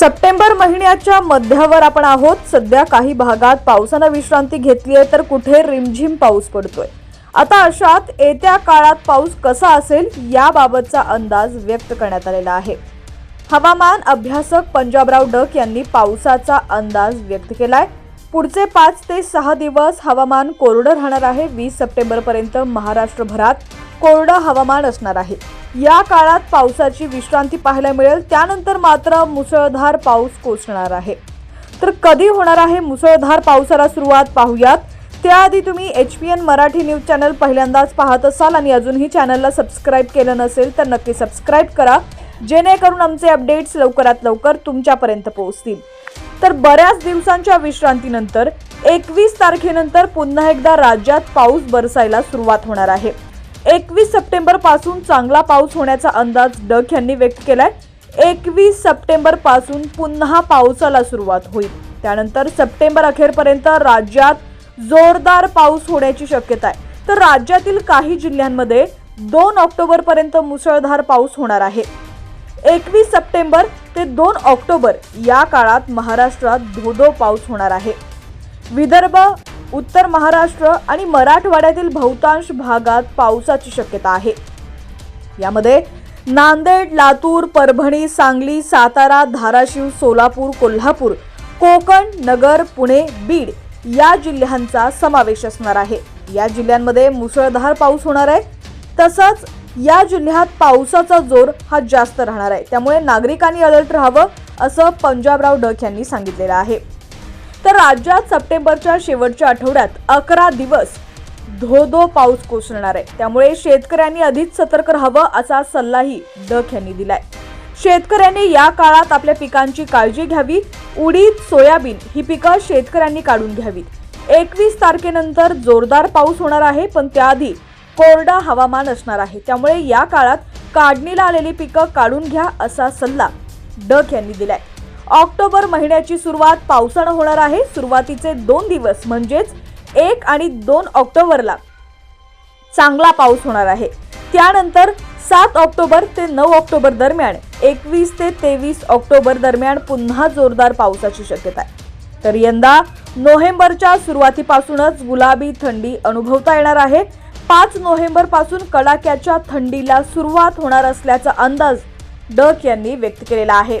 September महिन्याच्या मध्यावर आपण आहोत. सध्या काही भागात पावसानं विश्रांती घेतली आहे तर कुठे रिमझिम पाऊस पडतोय? आता अशात येत्या काळात पाऊस कसा असेल याबाबतचा अंदाज व्यक्त करण्यात आलेला आहे. हवामान अभ्यासक पंजाबराव डक यांनी पावसाचा अंदाज व्यक्त केलाय. पुढचे पाच ते सहा दिवस हवामान कोरडं राहणार आहे. वीस सप्टेंबरपर्यंत महाराष्ट्रभरात कोरडं हवामान असणार आहे. या काळात पावसाची विश्रांती पाहायला मिळेल. त्यानंतर मात्र मुसळधार पाऊस कोसणार आहे. तर कधी होणार आहे मुसळधार पावसाला सुरुवात पाहूयात. त्याआधी तुम्ही H P N Marathi news channel पहिल्यांदाच पाहत असाल आणि अजूनही चॅनलला सबस्क्राईब केलं नसेल तर नक्की सबस्क्राईब करा. जेणेकरून आमचे अपडेट्स लवकरात लवकर तुमच्यापर्यंत पोहोचतील. तर बऱ्याच दिवसांच्या विश्रांतीनंतर एकवीस तारखेनंतर पुन्हा एकदा राज्यात पाऊस बरसायला सुरुवात होणार आहे. एकवीस सप्टेंबरपासून चांगला पाऊस होण्याचा अंदाज डक यांनी व्यक्त केलाय. एकवीस सप्टेंबरपासून पुन्हा पावसाला सुरुवात होईल. त्यानंतर सप्टेंबर अखेरपर्यंत राज्यात जोरदार पाऊस होण्याची शक्यता आहे. तर राज्यातील काही जिल्ह्यांमध्ये दोन ऑक्टोबर पर्यंत मुसळधार पाऊस होणार आहे. एकवीस सप्टेंबर ते दोन ऑक्टोबर या काळात महाराष्ट्रात धोधो पाऊस होणार आहे. विदर्भ उत्तर महाराष्ट्र आणि मराठवाड्यातील बहुतांश भागात पावसाची शक्यता आहे. यामध्ये नांदेड लातूर परभणी सांगली सातारा धाराशिव सोलापूर कोल्हापूर कोकण नगर पुणे बीड या जिल्ह्यांचा समावेश असणार आहे. या जिल्ह्यांमध्ये मुसळधार पाऊस होणार आहे. तसंच या जिल्ह्यात पावसाचा जोर हा जास्त राहणार आहे. त्यामुळे नागरिकांनी अलर्ट राहावं असं पंजाबराव डक यांनी सांगितलेलं आहे. तर राज्यात सप्टेंबरच्या शेवटच्या आठवड्यात अकरा दिवस धो पाऊस कोसळणार आहे. त्यामुळे शेतकऱ्यांनी अधिक सतर्क राहावं असा सल्लाही डक यांनी दिलाय. शेतकऱ्यांनी या काळात आपल्या पिकांची काळजी घ्यावी. उडीद सोयाबीन ही पिकं शेतकऱ्यांनी काढून घ्यावीत. एकवीस तारखेनंतर जोरदार पाऊस होणार आहे पण त्याआधी कोरडं हवामान असणार आहे. त्यामुळे या काळात काढणीला आलेली पिकं काढून घ्या असा सल्ला डक यांनी दिलाय. ऑक्टोबर महिन्याची सुरुवात पावसानं होणार आहे. सुरुवातीचे दोन दिवस म्हणजेच एक आणि दोन ऑक्टोबरला चांगला पाऊस होणार आहे. त्यानंतर सात ऑक्टोबर ते नऊ ऑक्टोबर दरम्यान एकवीस ते तेवीस ऑक्टोबर दरम्यान पुन्हा जोरदार पावसाची शक्यता आहे. तर यंदा नोव्हेंबरच्या सुरुवातीपासूनच गुलाबी थंडी अनुभवता येणार आहे. पाच नोव्हेंबरपासून कडाक्याच्या थंडीला सुरुवात होणार असल्याचा अंदाज डक यांनी व्यक्त केलेला आहे.